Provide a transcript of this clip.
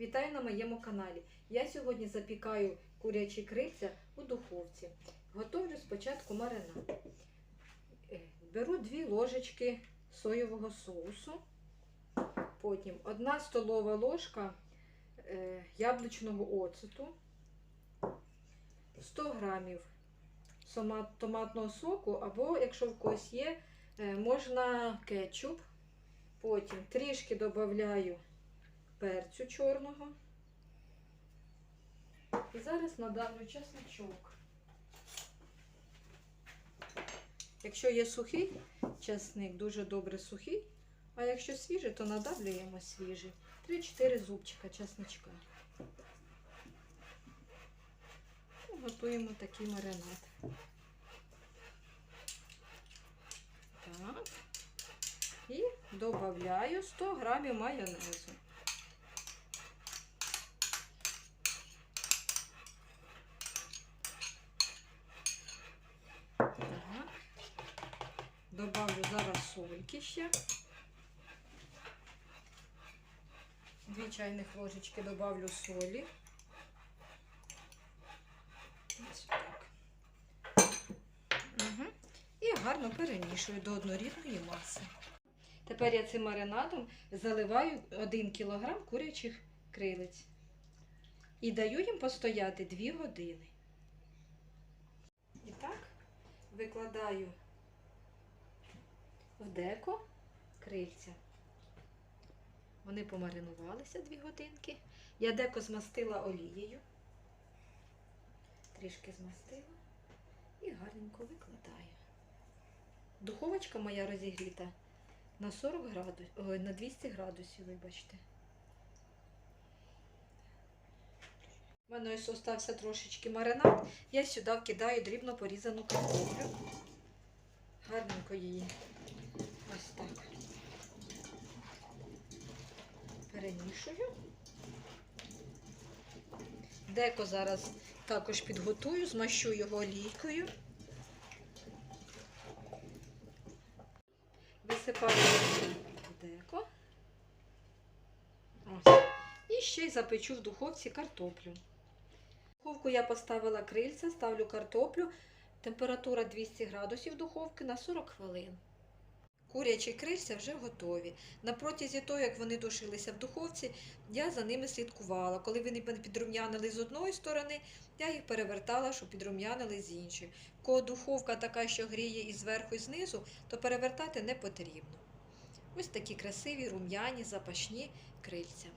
Вітаю на моєму каналі. Я сьогодні запікаю курячі крильця у духовці. Готовлю спочатку маринад. Е, Беру 2 ложечки соєвого соусу, потім 1 столова ложка е, яблучного оцету, 100 грамів томатного соку, або, якщо в когось є, е, можна кетчуп. Потім трішки додаю перцю чорного. І зараз надавлю чесночок. Якщо є сухий чесник, дуже добре сухий, а якщо свіжий, то надавлюємо свіжий. 3-4 зубчика чесночка. І Готуємо такий маринад. Так. І додаю 100 грамів майонезу. Так. Добавлю зараз сольки ще. Дві чайних ложечки добавлю солі. Ось так. Угу. І гарно перемішую до однорідної маси. Тепер я цим маринадом заливаю 1 кг курячих крилиць. І даю їм постояти 2 години. І так, викладаю в деко крильця. Вони помаринувалися 2 годинки. Я деко змастила олією. Трішки змастила і гарненько викладаю. Духовочка моя розігріта на 40 градусів, ой, на 200 градусів, вибачте. У мене ось остався трошечки маринад. Я сюди вкидаю дрібно порізану картоплю. Гарненько її. Ось так. Перемішую. Деко зараз також підготую, змащу його олійкою. Висипаю деко. Ось. І ще й запечу в духовці картоплю. Духовку я поставила крильця, ставлю картоплю. Температура 200 градусів духовки на 40 хвилин. Курячі крильця вже готові. На протязі того, як вони тушилися в духовці, я за ними слідкувала. Коли вони підрум'янили з одної сторони, я їх перевертала, щоб підрум'янили з іншої. Коли духовка така, що гріє і зверху, і знизу, то перевертати не потрібно. Ось такі красиві, рум'яні, запашні крильця.